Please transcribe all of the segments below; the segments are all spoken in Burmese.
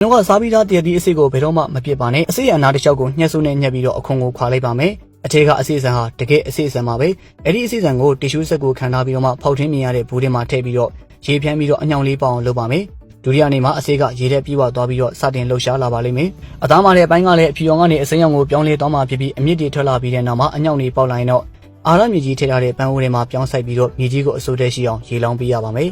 ကျွန်တော်ကစားပြီးသားတရသီးအစိတ်ကိုဘယ်တော့မှမပြစ်ပါနဲ့အစိတ်အနာတစ်ချောက်ကိုညှက်ဆုပ်နဲ့ညှက်ပြီးတော့အခွန်ကိုခွာလိုက်ပါမယ်အထက်ကအစိတ်ဆန်ဟာတကယ်အစိတ်ဆန်ပါပဲအဲ့ဒီအစိတ်ဆန်ကိုတီရှူးဆက်ကိုခံထားပြီးတော့မှဖောက်ထင်းမြင်ရတဲ့ဘူးထဲမှာထည့်ပြီးတော့ရေဖြန်းပြီးတော့အညောင်လေးပေါအောင်လုပ်ပါမယ်ဒုတိယနေ့မှာအစိတ်ကရေထဲပြေးဝသွားပြီးတော့စတင်လှုပ်ရှားလာပါလိမ့်မယ်အသားမတဲ့အပိုင်းကလည်းအဖြူရောင်ကနေအစိမ်းရောင်ကိုပြောင်းလဲသွားမှဖြစ်ပြီးအမြင့်တွေထွက်လာပြီးတဲ့နောက်မှာအညောင်တွေပေါက်လာရင်တော့အာရမြေကြီးထည့်ထားတဲ့ပန်းအိုးထဲမှာပြောင်းဆိုင်ပြီးတော့မြေကြီးကိုအစိုးတဲ့ရှိအောင်ရေလောင်းပေးရပါမယ်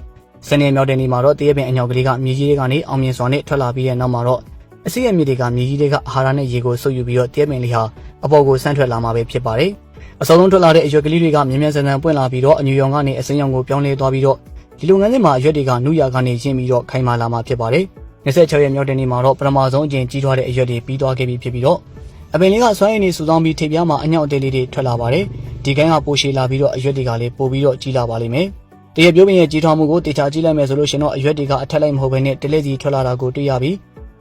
စနေမြောက်တဲ့နေ့မှာတော့တရပင်အညောက်ကလေးကမြေကြီးတွေကနေအောင်မြင်စွာနဲ့ထွက်လာပြီးတဲ့နောက်မှာတော့အစီအမြေတွေကမြေကြီးတွေကအာဟာရနဲ့ရေကိုစုပ်ယူပြီးတော့တရပင်လေးဟာအပေါ်ကိုဆန့်ထွက်လာမှာပဲဖြစ်ပါတယ်။အစောဆုံးထွက်လာတဲ့အရွက်ကလေးတွေကမြင်းမြန်ဆန်ဆန်ပွင့်လာပြီးတော့အညူရောင်ကနေအစင်းရောင်ကိုပြောင်းလဲသွားပြီးတော့ဒီလုပ်ငန်းစဉ်မှာအရွက်တွေကနုရကနေရင်းပြီးတော့ခိုင်မာလာမှာဖြစ်ပါတယ်။26ရက်မြောက်တဲ့နေ့မှာတော့ပထမဆုံးအကြိမ်ကြီးထွားတဲ့အရွက်တွေပြီးသွားခဲ့ပြီဖြစ်ပြီးတော့အပင်လေးကစွမ်းအင်တွေစုဆောင်ပြီးထိပ်ပြားမှာအညောက်တဲလေးတွေထွက်လာပါတယ်။ဒီကိုင်းကပိုရှည်လာပြီးတော့အရွက်တွေကလည်းပိုပြီးတော့ကြီးလာပါလိမ့်မယ်။ တရပြိုးပင်ရဲ့ကြီးထွားမှုကိုတေချာကြည့်လိုက်မယ်ဆိုလို့ရှင်တော့အရွက်တွေကအထက်လိုက်မဟုတ်ဘဲနဲ့တလက်စီထွက်လာတာကိုတွေ့ရပြီး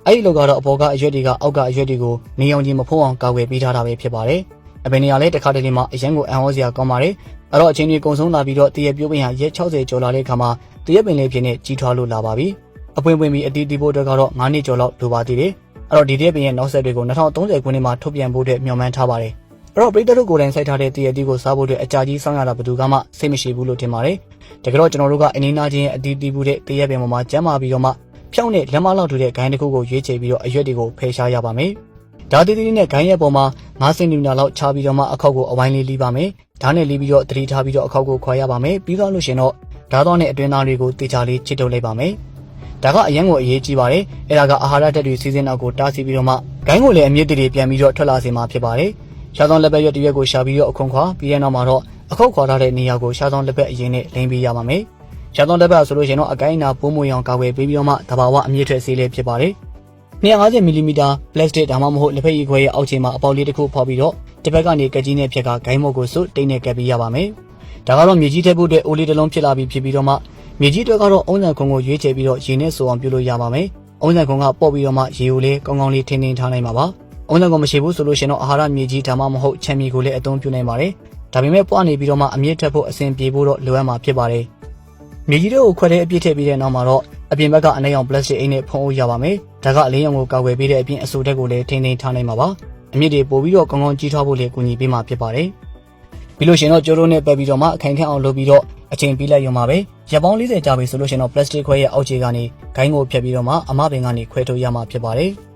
အဲ့ဒီလောကတော့အပေါ်ကအရွက်တွေကအောက်ကအရွက်တွေကိုနေအောင်ကြီးမဖုံးအောင်ကာကွယ်ပေးထားတာပဲဖြစ်ပါတယ်။အပင်တွေကလည်းတစ်ခါတလေမှအရန်ကိုအံ့ဩစရာကောင်းပါတယ်။အဲ့တော့အချိန်တွေကုန်ဆုံးလာပြီးတော့တရက်ပြိုးပင်ဟာရက်60ကျော်လာတဲ့အခါမှာတရက်ပင်လေးဖြစ်နေကြီးထွားလို့လာပါပြီ။အပွင့်ပွင့်ပြီးအတီးတီးဖို့အတွက်ကတော့9နှစ်ကျော်လောက်လိုပါသေးတယ်။အဲ့တော့ဒီတရက်ပင်ရဲ့နောက်ဆက်တွေကို2030ခုနှစ်မှာထုတ်ပြန်ဖို့အတွက်မျှော်မှန်းထားပါတယ်။အဲ့ တော့ပရိသတ်တို့ကိုယ်တိုင်စိုက်ထားတဲ့တရက်တီးကိုစားဖို့အတွက်အကြာကြီးစောင့်ရတာဘယ်သူကမှစိတ်မရှိဘူးလို့ထင်ပါတယ်။တကယ်တော့ကျွန်တော်တို့ကအင်းနာချင်းရဲ့အတီးတီးဖို့တဲ့တရက်ပင်ပေါ်မှာကျမ်းမာပြီးတော့မှဖြောင်းတဲ့လက်မလောက်ထူတဲ့ဂိုင်းတစ်ခုကိုရွေးချယ်ပြီးတော့အရွက်တွေကိုဖယ်ရှားရပါမယ်။ဓာတ်သေးသေးနဲ့ဂိုင်းရဲ့ပေါ်မှာ9စင်တီမီတာလောက်ချပြီးတော့မှအခောက်ကိုအဝိုင်းလေးလီးပါမယ်။ဓာတ်နဲ့လီးပြီးတော့တတိထားပြီးတော့အခောက်ကိုခွာရပါမယ်။ပြီးတော့လို့ရှင်တော့ဓာတ်တော်နဲ့အတွင်းသားတွေကိုတေချာလေးချစ်ထုတ်လိုက်ပါမယ်။ဒါကအရန်ကိုအရေးကြီးပါတယ်။အဲဒါကအာဟာရဓာတ်တွေစီးစင်းနောက်ကိုတားဆီးပြီးတော့မှဂိုင်းကိုလည်းအမြင့်တွေပြန်ပြီးတော့ထွက်လာစေမှာဖြစ်ပါတယ်။ ရှားသောလက်ပတ်ရွက်တစ်ရွက်ကိုရှာပြီးတော့အခွန်ခွာပြီးတဲ့နောက်မှာတော့အခောက်ခွာထားတဲ့နေရာကိုရှားသောလက်ပတ်အရင်နဲ့လိမ့်ပေးရပါမယ်။ရှားသွန်လက်ပတ်ဆိုလို့ရှိရင်တော့အကိုင်းနာပိုးမွေအောင်ကာကွယ်ပေးပြီးတော့မှတဘာဝအမြင့်ထက်ဆေးလေးဖြစ်ပါတယ်။250မီလီမီတာပလတ်စတစ်ဒါမှမဟုတ်လက်ဖက်ရည်ခွဲရဲ့အောက်ခြေမှာအပေါက်လေးတစ်ခုဖောက်ပြီးတော့တစ်ဖက်ကနေကကြီးနဲ့ဖြက်ကဂိုင်းမုတ်ကိုစွတ်တိတ်နဲ့ကပ်ပြီးရပါမယ်။ဒါကတော့မြေကြီးထက်ဖို့အတွက်အိုးလေးတစ်လုံးဖြစ်လာပြီးဖြစ်ပြီးတော့မှမြေကြီးတွေကတော့အုံးစံခွန်ကိုရွေးချယ်ပြီးတော့ရေနဲ့ဆိုအောင်ပြုလုပ်ရပါမယ်။အုံးစံခွန်ကပေါ့ပြီးတော့မှရေကိုလေးကောင်းကောင်းလေးထင်းထင်းထားနိုင်ပါပါ။ အုံးစံခွန်မရှိဘူးဆိုလို့ရှိရင်တော့အာဟာရမြေကြီးဒါမှမဟုတ်ချမ်းမြေကိုလည်းအသုံးပြုနိုင်ပါတယ်။ဒါပေမဲ့ပွားနေပြီးတော့မှအမြင့်ထက်ဖို့အဆင်ပြေဖို့တော့လိုအပ်မှာဖြစ်ပါတယ်။မြေကြီးတွေကိုခွက်တဲ့အပြည့်ထည့်ပြီးတဲ့နောက်မှာတော့အပြင်ဘက်ကအနှဲ့ရောင်ပလတ်စတစ်အိတ်နဲ့ဖုံးအုပ်ရပါမယ်။ဒါကအလင်းရောင်ကိုကာကွယ်ပေးတဲ့အပြင်အဆိုတက်ကိုလည်းထိန်းသိမ်းထားနိုင်မှာပါ။အမြင့်တွေပို့ပြီးတော့ကောင်းကောင်းကြီးထွားဖို့လည်းကူညီပေးမှာဖြစ်ပါတယ်။ပြီးလို့ရှိရင်တော့ကျိုးလုံးနဲ့ပတ်ပြီးတော့မှအခိုင်ခန့်အောင်လုပ်ပြီးတော့အချိန်ပြီးလိုက်ရုံပါပဲ။ရက်ပေါင်း40ကြာပြီဆိုလို့ရှိရင်တော့ပလတ်စတစ်ခွဲရဲ့အောက်ခြေကနေဂိုင်းကိုဖြတ်ပြီးတော့မှအမပင်ကနေခွဲထုတ်ရမှာဖြစ်ပါတယ်။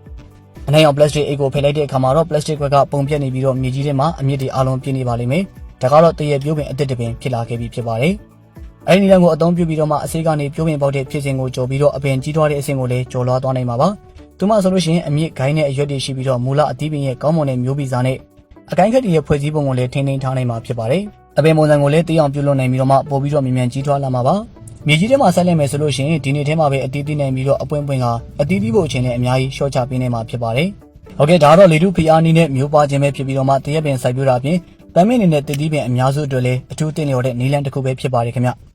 အနှဲ့ရောင်ပလတ်စတစ်အိတ်ကိုဖယ်လိုက်တဲ့အခါမှာတော့ပလတ်စတစ်ခွက်ကပုံပြက်နေပြီးတော့မြေကြီးထဲမှာအမြင့်တွေအလုံးပြည့်နေပါလိမ့်မယ်။ဒါကတော့တရပြိုးပင်အစ်စ်တစ်ပင်ဖြစ်လာခဲ့ပြီဖြစ်ပါတယ်။အဲဒီနည်းလမ်းကိုအသုံးပြုပြီးတော့မှအစိကနေပြိုးပင်ပေါက်တဲ့ဖြစ်စဉ်ကိုကြော်ပြီးတော့အပင်ကြီးထွားတဲ့အဆင့်ကိုလည်းကြော်လွှားသွားနိုင်မှာပါ။သူမှဆိုလို့ရှိရင်အမြင့်ဂိုင်းနဲ့အရွက်တွေရှိပြီးတော့မူလအသီးပင်ရဲ့ကောင်းမွန်တဲ့မျိုးဗီဇာနဲ့အကိုင်းခက်တွေရဲ့ဖွဲ့စည်းပုံကိုလည်းထိန်းသိမ်းထားနိုင်မှာဖြစ်ပါတယ်။အပင်ပုံစံကိုလည်းသိအောင်ပြုလုပ်နိုင်ပြီးတော့မှပို့ပြီးတော့မြင်မြန်ကြီးထွားလာမှာပါ။ မြေကြီးထဲမှာဆက်လိုက်မယ်ဆိုလို့ရှိရင်ဒီနေ့ထဲမှာပဲအတီးတီးနိုင်ပြီးတော့အပွင့်ပွင့်ကအတီးတီးဖို့အချိန်နဲ့အများကြီးရှော့ချပေးနိုင်မှာဖြစ်ပါတယ်။ဟုတ်ကဲ့ဒါကတော့လေထုဖီအားနည်းနဲ့မျိုးပါခြင်းပဲဖြစ်ပြီးတော့မှတရက်ပင်စိုက်ပြတာပြင်ပန်းမင်းအနေနဲ့တည်တည်ပင်အများစုအတွက်လည်းအထူးတင်လျော်တဲ့နီလန်တစ်ခုပဲဖြစ်ပါတယ်ခင်ဗျ။